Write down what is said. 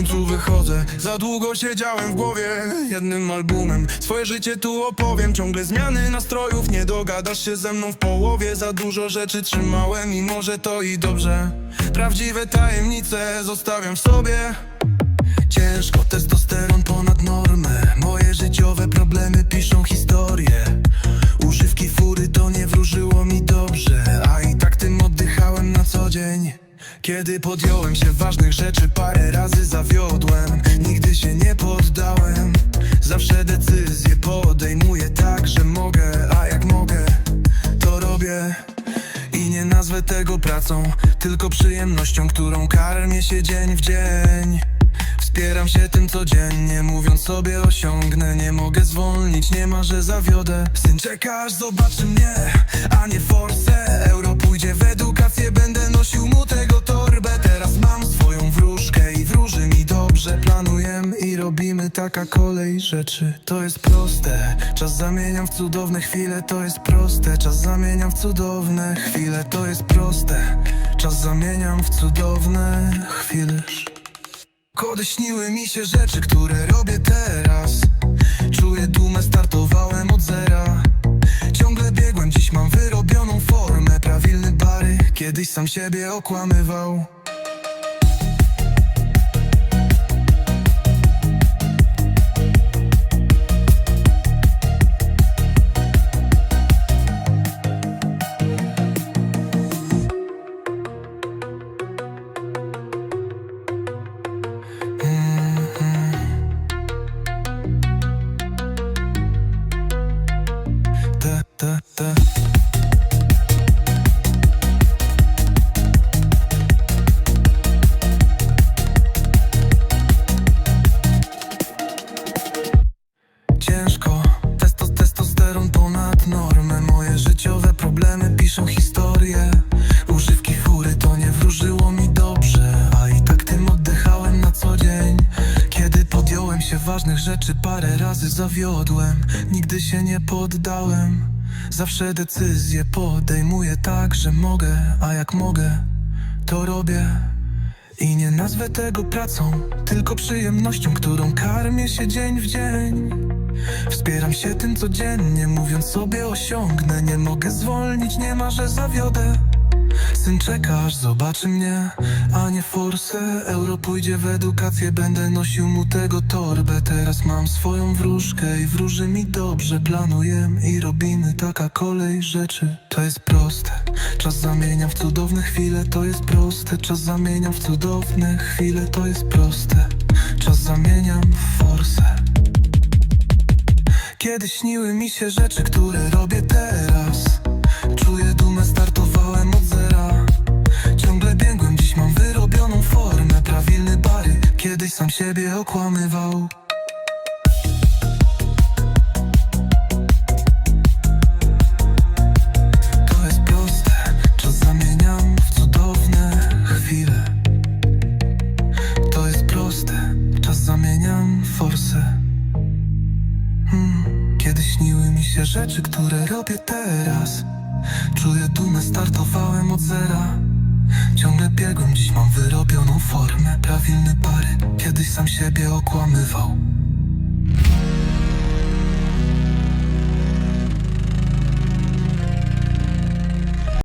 końcu wychodzę. Za długo siedziałem w głowie jednym albumem. Swoje życie tu opowiem. Ciągle zmiany nastrojów Nie dogadasz się ze mną w połowie. Za dużo rzeczy trzymałem i może to i dobrze. Prawdziwe tajemnice zostawiam w sobie. Ciężko, testosteron ponad normę Kiedy podjąłem się ważnych rzeczy Parę razy zawiodłem. Nigdy się nie poddałem. Zawsze decyzje podejmuję tak, że mogę A jak mogę, to robię. I nie nazwę tego pracą, tylko przyjemnością, którą karmię się dzień w dzień. Wspieram się tym codziennie, mówiąc sobie osiągnę. Nie mogę zwolnić, nie ma, że zawiodę. Syn czeka, aż zobaczy mnie, a nie forsę Euro pójdzie w taka kolej rzeczy To jest proste, czas zamieniam w cudowne chwile To jest proste, czas zamieniam w cudowne chwile To jest proste, czas zamieniam w cudowne chwile. Kody śniły mi się rzeczy, które robię teraz. Czuję dumę, startowałem od zera. Ciągle biegłem, dziś mam wyrobioną formę. Prawilny bary, kiedyś sam siebie okłamywał Ciężko, testo, testosteron ponad normę Moje życiowe problemy piszą historię Używki fury to nie wróżyło mi dobrze. A i tak tym oddychałem na co dzień. Kiedy podjąłem się ważnych rzeczy Parę razy zawiodłem. Nigdy się nie poddałem. Zawsze decyzje podejmuję tak, że mogę A jak mogę, to robię. I nie nazwę tego pracą, tylko przyjemnością, którą karmię się dzień w dzień. Wspieram się tym codziennie, mówiąc sobie osiągnę. Nie mogę zwolnić, nie ma, że zawiodę. Syn czeka, aż zobaczy mnie, a nie forsę. Euro pójdzie w edukację, będę nosił mu tego torbę. Teraz mam swoją wróżkę i wróży mi dobrze. Planuję i robimy taka kolej rzeczy. To jest proste, czas zamieniam w cudowne chwile. To jest proste, czas zamieniam w cudowne chwile. To jest proste, czas zamieniam w forsę. Kiedy śniły mi się rzeczy, które robię teraz. Czuję dumę, startowałem od zera. Ciągle biegłem, dziś mam wyrobioną formę. Prawilny bary, kiedyś sam siebie okłamywał się rzeczy, które robię teraz. Czuję dumę, startowałem od zera. Ciągle biegłem, dziś mam wyrobioną formę. Prawilny pary, kiedyś sam siebie okłamywał